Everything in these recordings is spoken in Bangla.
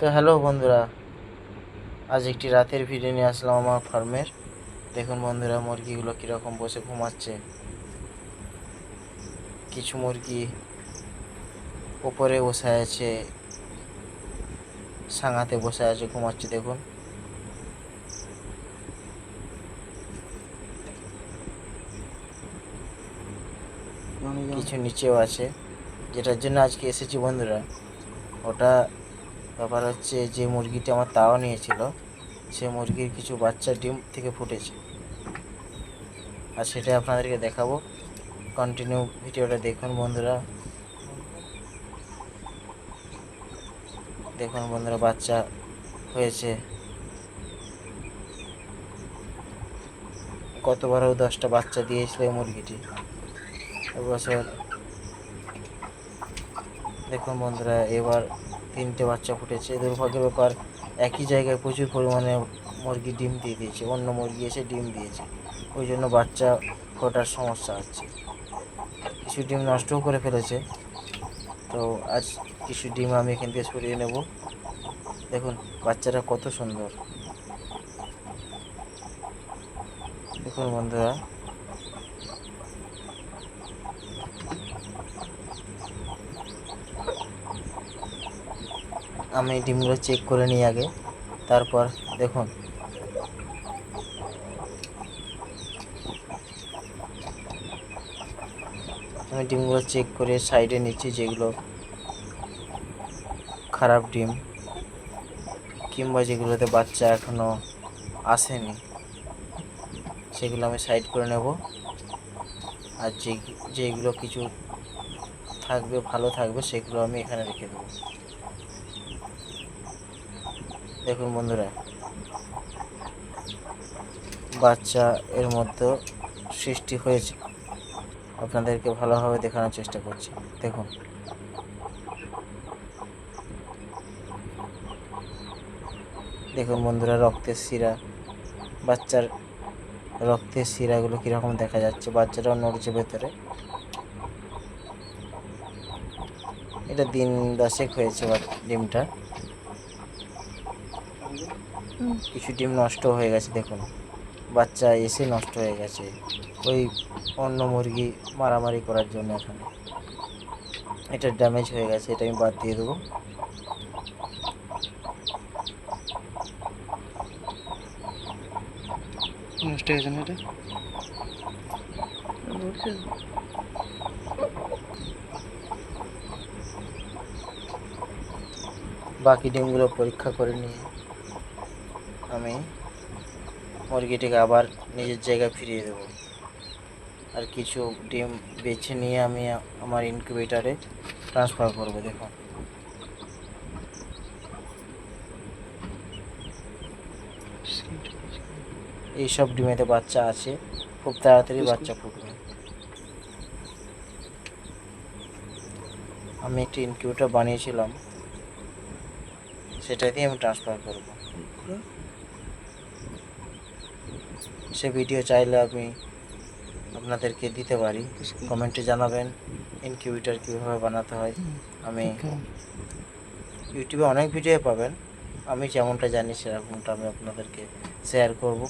তো হ্যালো বন্ধুরা, আজ একটি রাতের ভিডিও নিয়ে আসলাম আমার ফার্মের দেখুন বন্ধুরা, মুরগিগুলো কীরকম বসে ঘুমাচ্ছে। কিছু মুরগি উপরে বসে আছে, সাঙাতে বসে আছে, ঘুমাচ্ছে, দেখুন। কিছু নিচেও আছে, যেটার জন্য আজকে এসেছি বন্ধুরা। ওটা ব্যাপার হচ্ছে যে মুরগিটি আমার তাওয়া নিয়েছিল, সে মুরগির কিছু বাচ্চা ডিম থেকে ফুটেছে। আর সেটা আপনাদেরকে দেখাবো। কন্টিনিউ ভিডিওটা দেখুন বন্ধুরা। দেখুন বন্ধুরা, বাচ্চা হয়েছে। গতবারও দশটা বাচ্চা দিয়েছিল এই মুরগিটি। এবছর দেখুন বন্ধুরা, এবার তিনটে বাচ্চা ফুটেছে। দুর্ভাগ্যের ব্যাপার, একই জায়গায় প্রচুর পরিমাণে মুরগি ডিম দিয়ে দিয়েছে, অন্য মুরগি এসে ডিম দিয়েছে। ওই জন্য বাচ্চা ফোটার সমস্যা হচ্ছে। কিছু ডিম নষ্টও করে ফেলেছে। তো আজ কিছু ডিম আমি এখান থেকে সরিয়ে নেব। দেখুন, বাচ্চাটা কত সুন্দর। দেখুন বন্ধুরা আমি ডিমগুলো চেক করে নিই আগে। তারপর দেখুন। আমি ডিমগুলো চেক করে সাইডে নিচ্ছি যেগুলো খারাপ ডিম, কিংবা যেগুলোতে বাচ্চা এখনও আসেনি, সেগুলো আমি সাইড করে নেব। আর যে, যেগুলো কিছু থাকবে, ভালো থাকবে, সেগুলো আমি এখানে রেখে দেবো। দেখুন বন্ধুরা, বাচ্চা এর মধ্যে সৃষ্টি হয়েছে। আপনাদেরকে ভালোভাবে দেখানোর চেষ্টা করছি। দেখুন। দেখুন বন্ধুরা, রক্তের শিরা, বাচ্চার রক্তের শিরাগুলো কীরকম দেখা যাচ্ছে বাচ্চাটাও নড়ছে ভেতরে। এটা দিন দশেক হয়েছে ডিমটা। কিছু ডিম নষ্ট হয়ে গেছে দেখুন। বাচ্চা এসে নষ্ট হয়ে গেছে। ওই অন্য মুরগি মারামারি করার জন্য এখানে। এটা ড্যামেজ হয়ে গেছে এটা আমি বাদ দিয়ে দেবো। নষ্ট হয়ে গেছে না এটা? বাকি ডিমগুলো পরীক্ষা করে নিয়ে আমি মুরগিটিকে আবার নিজের জায়গায় ফিরিয়ে দেবো। আর কিছু ডিম বেছে নিয়ে আমি আমার ইনকিউবেটারে ট্রান্সফার করব দেখুন এইসব ডিমেতে বাচ্চা আছে খুব তাড়াতাড়ি বাচ্চা ফুটবে। আমি একটি ইনকিউবেটার বানিয়েছিলাম সেটা দিয়ে আমি ট্রান্সফার করব। সে ভিডিও চাইলে আমি আপনাদেরকে দিতে পারি। কমেন্টে জানাবেন ইনকিউবেটার কীভাবে বানাতে হয়। আমি ইউটিউবে অনেক ভিডিও পাবেন। আমি যেমনটা জানি সেরকমটা আমি আপনাদেরকে শেয়ার করব।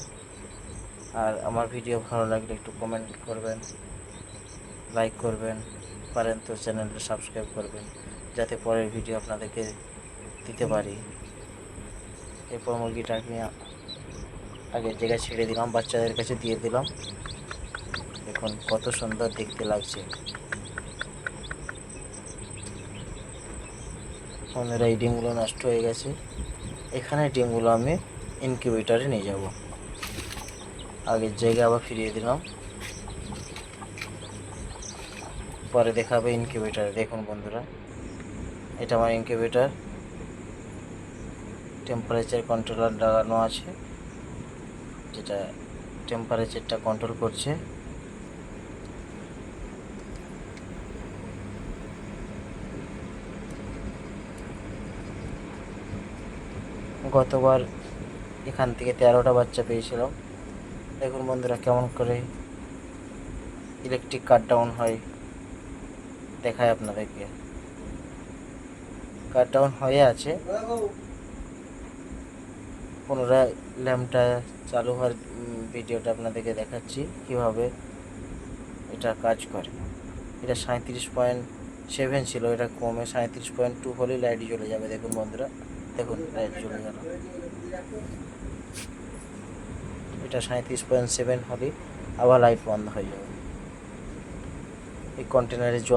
আর আমার ভিডিও ভালো লাগলে একটু কমেন্ট করবেন লাইক করবেন পারেন তো চ্যানেলটা সাবস্ক্রাইব করবেন যাতে পরের ভিডিও আপনাদেরকে দিতে পারি। এরপর মুরগিটাকে আগের জায়গায় ছেড়ে দিলাম, বাচ্চাদের কাছে দিয়ে দিলাম। দেখুন কত সুন্দর দেখতে লাগছে। বন্ধুরা এই ডিমগুলো নষ্ট হয়ে গেছে। এখানে ডিমগুলো আমি ইনকিউবেটারে নিয়ে যাব। আগের জায়গায় আবার ফিরিয়ে দিলাম। পরে দেখাবে ইনকিউবেটারে দেখুন বন্ধুরা, এটা আমার ইনকিউবেটার টেম্পারেচার কন্ট্রোলার লাগানো আছে। যেটা টেম্পারেচারটা কন্ট্রোল করছে। গতবার এখান থেকে তেরোটা বাচ্চা পেয়েছিলাম দেখুন বন্ধুরা কেমন করে ইলেকট্রিক কাট ডাউন হয়। দেখায় আপনাদেরকে। কাট ডাউন হয়ে আছে। পুনরায় ল্যাম্পটা চালু হওয়ার ভিডিওটা আপনাদেরকে দেখাচ্ছি কীভাবে এটা কাজ করে। এটা সাঁত্রিশ পয়েন্ট সেভেন ছিল, এটা কমে সাঁত্রিশ পয়েন্ট টু হলেই লাইট জ্বলে যাবে। দেখুন বন্ধুরা, দেখুন লাইট জ্বলে গেল। এটা সাঁত্রিশ পয়েন্ট সেভেন হলেই আবার লাইট বন্ধ হয়ে যাবে। এই কন্টেনারে জল